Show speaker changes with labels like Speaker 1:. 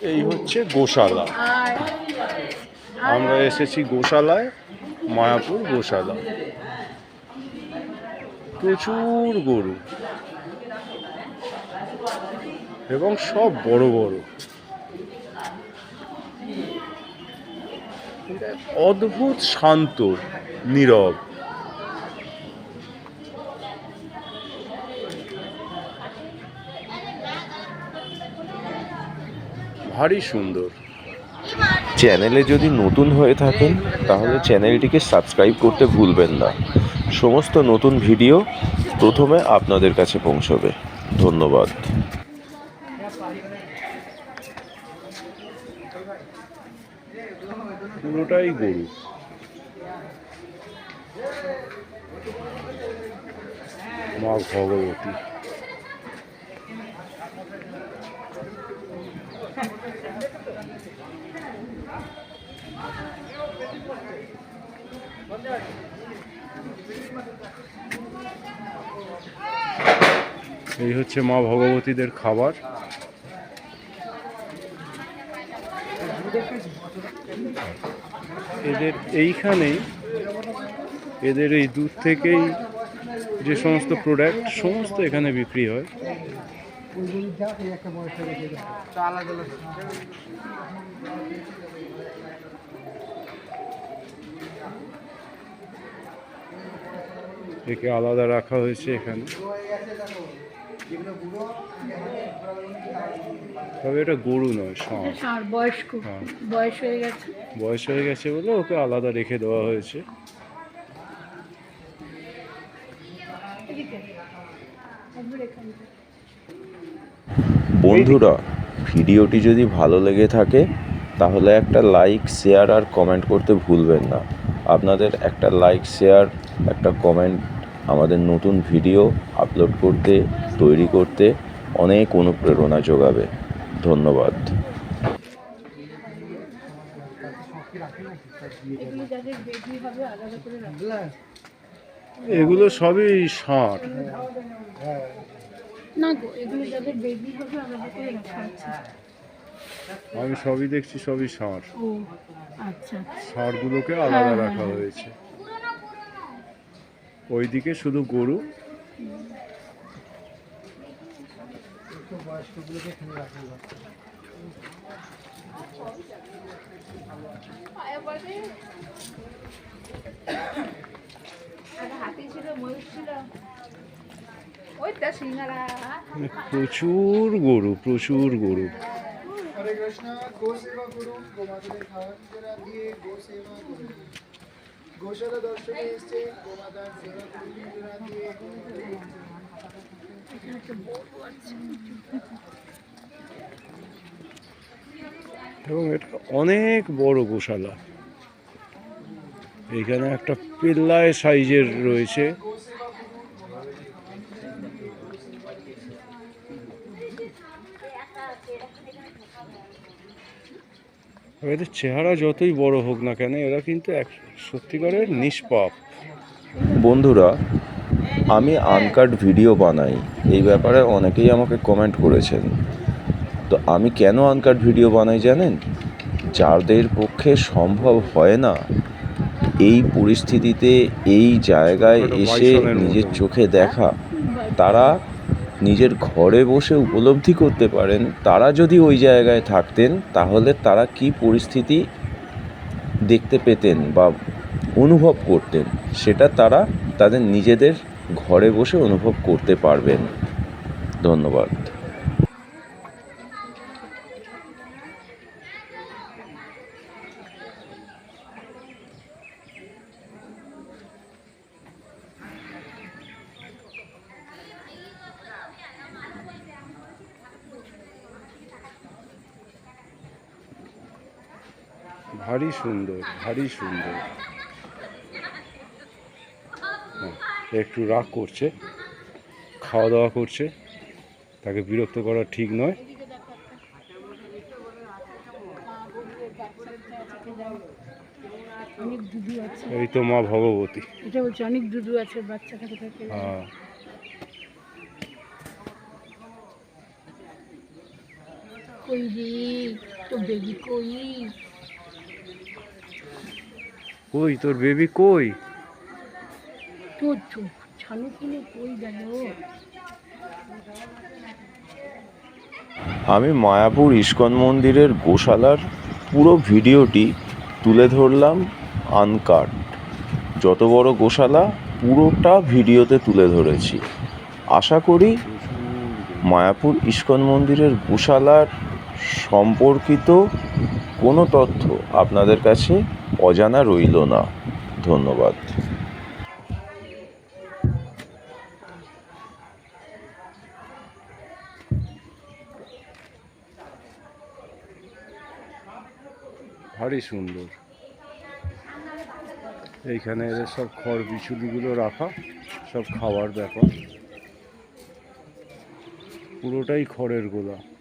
Speaker 1: এই হচ্ছে গোশালা। আমরা এসেছি গোশালায়, মায়াপুর গোশালা। প্রচুর গরু। এবং সব বড় বড়। অদ্ভুত শান্ত, নীরব। ভারী সুন্দর।
Speaker 2: চ্যানেলে যদি নতুন হয়ে থাকেন তাহলে চ্যানেলটিকে সাবস্ক্রাইব করতে ভুলবেন না। সমস্ত নতুন ভিডিও প্রথমে আপনাদের কাছে পৌঁছবে। ধন্যবাদ।
Speaker 1: পুরোটাই গরু। মা ভগবতী। এই হচ্ছে মা ভগবতীদের খাবার। এদের এইখানেই এদের এই দুধ থেকেই যে সমস্ত প্রোডাক্ট সমস্ত এখানে বিক্রি হয়। একে আলাদা রাখা হয়েছে এখানে তবে এটা গরু নয় ষাঁড়
Speaker 3: ষাঁড় বয়স্ক
Speaker 1: হ্যাঁ।
Speaker 3: বয়স হয়ে গেছে
Speaker 1: বয়স হয়ে গেছে বলে ওকে আলাদা রেখে দেওয়া হয়েছে।
Speaker 2: বন্ধুরা ভিডিওটি যদি ভালো লেগে থাকে তাহলে একটা লাইক শেয়ার আর কমেন্ট করতে ভুলবেন না আপনাদের একটা লাইক শেয়ার একটা কমেন্ট আমাদের নতুন ভিডিও আপলোড করতে তৈরি করতে অনেক অনুপ্রেরণা যোগাবে। ধন্যবাদ।
Speaker 3: এগুলো যাদের বেবি হবে আলাদা করে রাখা
Speaker 1: এগুলো সবই ষাঁড়
Speaker 3: না গো এগুলো যাদের বেবি হবে আলাদা করে রাখা আছে।
Speaker 1: আমি সবই দেখছি সবই
Speaker 3: ও আচ্ছা
Speaker 1: ষাঁড়গুলোকে আলাদা রাখা হয়েছে। ওইদিকে শুধু গরু। প্রচুর গরু প্রচুর গরু।
Speaker 4: হরে কৃষ্ণ, গো সেবা করুন। নিজেরা দিয়ে গো সেবা করুন। গোশালা দর্শনে এসছে
Speaker 1: এবং এটা অনেক বড় গোশালা। এখানে একটা পেল্লায় সাইজের রয়েছে। এদের চেহারা যতই বড় হোক না কেন এরা কিন্তু এক সত্যিকারের নিষ্পাপ।
Speaker 2: বন্ধুরা আমি আনকাট ভিডিও বানাই। এই ব্যাপারে অনেকেই আমাকে কমেন্ট করেছেন। তো আমি কেন আনকাট ভিডিও বানাই জানেন? যাদের পক্ষে সম্ভব হয় না এই পরিস্থিতিতে এই জায়গায় এসে নিজের চোখে দেখা তারা নিজের ঘরে বসে উপলব্ধি করতে পারেন, তারা যদি ওই জায়গায় থাকতেন, তাহলে তারা কি পরিস্থিতি দেখতে পেতেন বা অনুভব করতেন, সেটা তারা তাদের নিজেদের ঘরে বসে অনুভব করতে পারবেন। ধন্যবাদ।
Speaker 1: ভারী সুন্দর ভারী সুন্দর। হ্যাঁ, একটু রাগ করছে খাওয়া দাওয়া করছে তাকে বিরক্ত করা ঠিক নয়। এই তো মা ভগবতী।
Speaker 3: এটা বলছে অনেক দুধু আছে বাচ্চা থাকে থাকে।
Speaker 1: হ্যাঁ।
Speaker 3: কই রে? তো বেবি কই?
Speaker 1: কই তোর বেবি কই?
Speaker 3: তোর চোখ ছানু কিনে কই গেল?
Speaker 2: আমি মায়াপুর ইস্কন মন্দিরের গোশালার পুরো ভিডিওটি তুলে ধরলাম আনকাট যত বড় গোশালা পুরোটা ভিডিওতে তুলে ধরেছি। আশা করি মায়াপুর ইস্কন মন্দিরের গোশালার সম্পর্কিত কোনো তথ্য আপনাদের কাছে অজানা রইল না। ধন্যবাদ।
Speaker 1: ভারী সুন্দর। এইখানে এদের সব খড় বিচুলিগুলো রাখা, সব খাওয়ার ব্যাপার। পুরোটাই খড়ের গোলা।